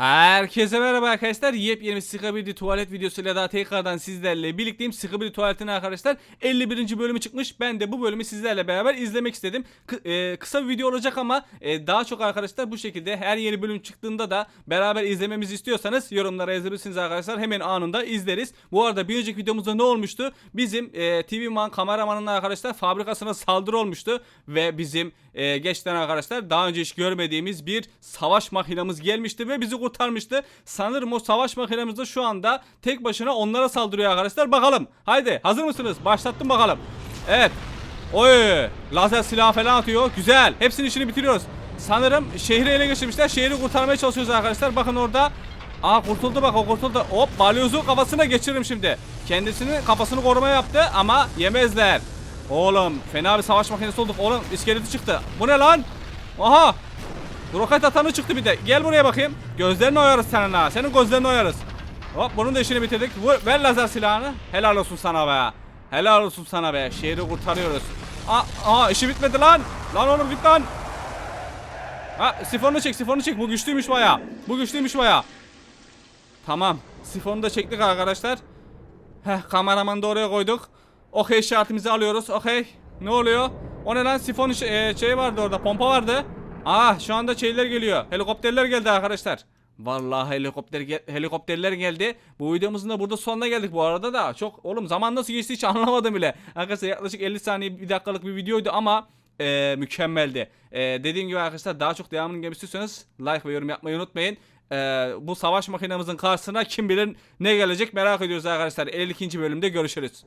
Herkese merhaba arkadaşlar. Yepyeni Sıkabidi tuvalet videosuyla daha tekrardan sizlerle birlikteyim. Sıkabidi tuvaletin arkadaşlar 51. bölümü çıkmış. Ben de bu bölümü sizlerle beraber izlemek istedim. Kı- e, kısa bir video olacak ama e, daha çok arkadaşlar bu şekilde her yeni bölüm çıktığında da beraber izlememizi istiyorsanız yorumlara yazabilirsiniz arkadaşlar. Hemen anında izleriz. Bu arada bir önceki videomuzda ne olmuştu? Bizim e, TV Man kameramanın arkadaşlar fabrikasına saldırı olmuştu ve bizim e, geçten arkadaşlar daha önce hiç görmediğimiz bir savaş makinamız gelmişti ve bizi kurtarmıştı. Sanırım o savaş makinamız da şu anda tek başına onlara saldırıyor arkadaşlar. Bakalım. Haydi hazır mısınız? Başlattım bakalım. Evet. Oy! Lazer silah falan atıyor. Güzel. Hepsinin işini bitiriyoruz. Sanırım şehri ele geçirmişler. Şehri kurtarmaya çalışıyoruz arkadaşlar. Bakın orada. Aa kurtuldu bak o kurtuldu. Hop balyozu kafasına geçiririm şimdi. Kendisini kafasını korumaya yaptı ama yemezler. Oğlum fena bir savaş makinesi olduk. Oğlum iskeleti çıktı. Bu ne lan? Aha. Roket atanı çıktı bir de. Gel buraya bakayım. Gözlerini oyarız senin ha. Senin gözlerini oyarız. Hop bunun da işini bitirdik. Vur, ver lazer silahını. Helal olsun sana be. Helal olsun sana be. Şehri kurtarıyoruz. Aa, aa işi bitmedi lan. Lan oğlum git lan. Ha sifonunu çek sifonunu çek. Bu güçlüymüş baya. Bu güçlüymüş baya. Tamam. Sifonu da çektik arkadaşlar. Heh kameramanı da oraya koyduk. Okey işaretimizi alıyoruz. Okey. Ne oluyor? O ne lan sifon iş- e, şey vardı orada pompa vardı. Aa şu anda şeyler geliyor. Helikopterler geldi arkadaşlar. Vallahi helikopter gel- helikopterler geldi. Bu videomuzun da burada sonuna geldik bu arada da. Çok oğlum zaman nasıl geçti hiç anlamadım bile. Arkadaşlar yaklaşık 50 saniye bir dakikalık bir videoydu ama e, mükemmeldi. E, dediğim gibi arkadaşlar daha çok devamını gelmek istiyorsanız like ve yorum yapmayı unutmayın. E, bu savaş makinemizin karşısına kim bilir ne gelecek merak ediyoruz arkadaşlar. 52. bölümde görüşürüz.